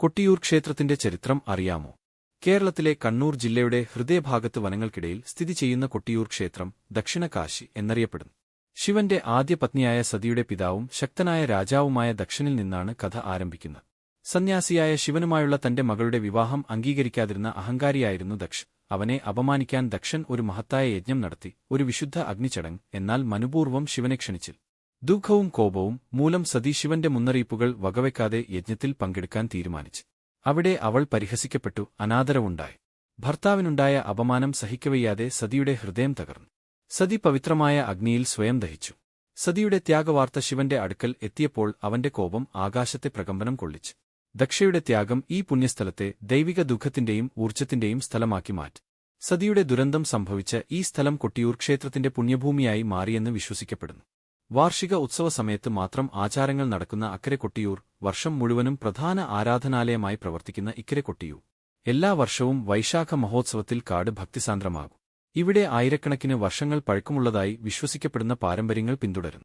കൊട്ടിയൂർ ക്ഷേത്രത്തിന്റെ ചരിത്രം അറിയാമോ? കേരളത്തിലെ കണ്ണൂർ ജില്ലയുടെ ഹൃദയഭാഗത്ത് വനങ്ങൾക്കിടയിൽ സ്ഥിതി ചെയ്യുന്ന കൊട്ടിയൂർ ക്ഷേത്രം ദക്ഷിണകാശി എന്നറിയപ്പെടുന്നു. ശിവന്റെ ആദ്യ പത്നിയായ സതിയുടെ പിതാവും ശക്തനായ രാജാവുമായ ദക്ഷനിൽ നിന്നാണ് കഥ ആരംഭിക്കുന്നത്. സന്യാസിയായ ശിവനുമായുള്ള തന്റെ മകളുടെ വിവാഹം അംഗീകരിക്കാതിരുന്ന അഹങ്കാരിയായിരുന്നു ദക്ഷ് അവനെ അപമാനിക്കാൻ ദക്ഷൻ ഒരു മഹത്തായ യജ്ഞം നടത്തി ഒരു വിശുദ്ധ അഗ്നിച്ചടങ്ങ് എന്നാൽ മനുപൂർവം ശിവനെ ക്ഷണിച്ചിൽ ദുഃഖവും കോപവും മൂലം സതീശിവന്റെ മുന്നറിയിപ്പുകൾ വകവെക്കാതെ യജ്ഞത്തിൽ പങ്കെടുക്കാൻ തീരുമാനിച്ചു. അവിടെ അവൾ പരിഹസിക്കപ്പെട്ടു അനാദരവുണ്ടായി. ഭർത്താവിനുണ്ടായ അപമാനം സഹിക്കവയ്യാതെ സതിയുടെ ഹൃദയം തകർന്നു. സതി പവിത്രമായ അഗ്നിയിൽ സ്വയം ദഹിച്ചു. സതിയുടെ ത്യാഗവാർത്ത ശിവന്റെ അടുക്കൽ എത്തിയപ്പോൾ അവന്റെ കോപം ആകാശത്തെ പ്രകമ്പനം കൊള്ളിച്ചു. ദക്ഷയുടെ ത്യാഗം ഈ പുണ്യസ്ഥലത്തെ ദൈവിക ദുഃഖത്തിന്റെയും ഊർജത്തിന്റെയും സ്ഥലമാക്കി മാറ്റി. സതിയുടെ ദുരന്തം സംഭവിച്ച ഈ സ്ഥലം കൊട്ടിയൂർ ക്ഷേത്രത്തിന്റെ പുണ്യഭൂമിയായി മാറിയെന്ന് വിശ്വസിക്കപ്പെടുന്നു. വാർഷിക ഉത്സവ സമയത്ത് മാത്രം ആചാരങ്ങൾ നടക്കുന്ന അക്കരെ കൊട്ടിയൂർ വർഷം മുഴുവനും പ്രധാന ആരാധനാലയമായി പ്രവർത്തിക്കുന്ന ഇക്കരെ കൊട്ടിയൂർ എല്ലാ വർഷവും വൈശാഖ മഹോത്സവത്തിൽ കാട് ഭക്തിസാന്ദ്രമാകും. ഇവിടെ ആയിരക്കണക്കിന് വർഷങ്ങൾ പഴക്കമുള്ളതായി വിശ്വസിക്കപ്പെടുന്ന പാരമ്പര്യങ്ങൾ പിന്തുടരുന്നു.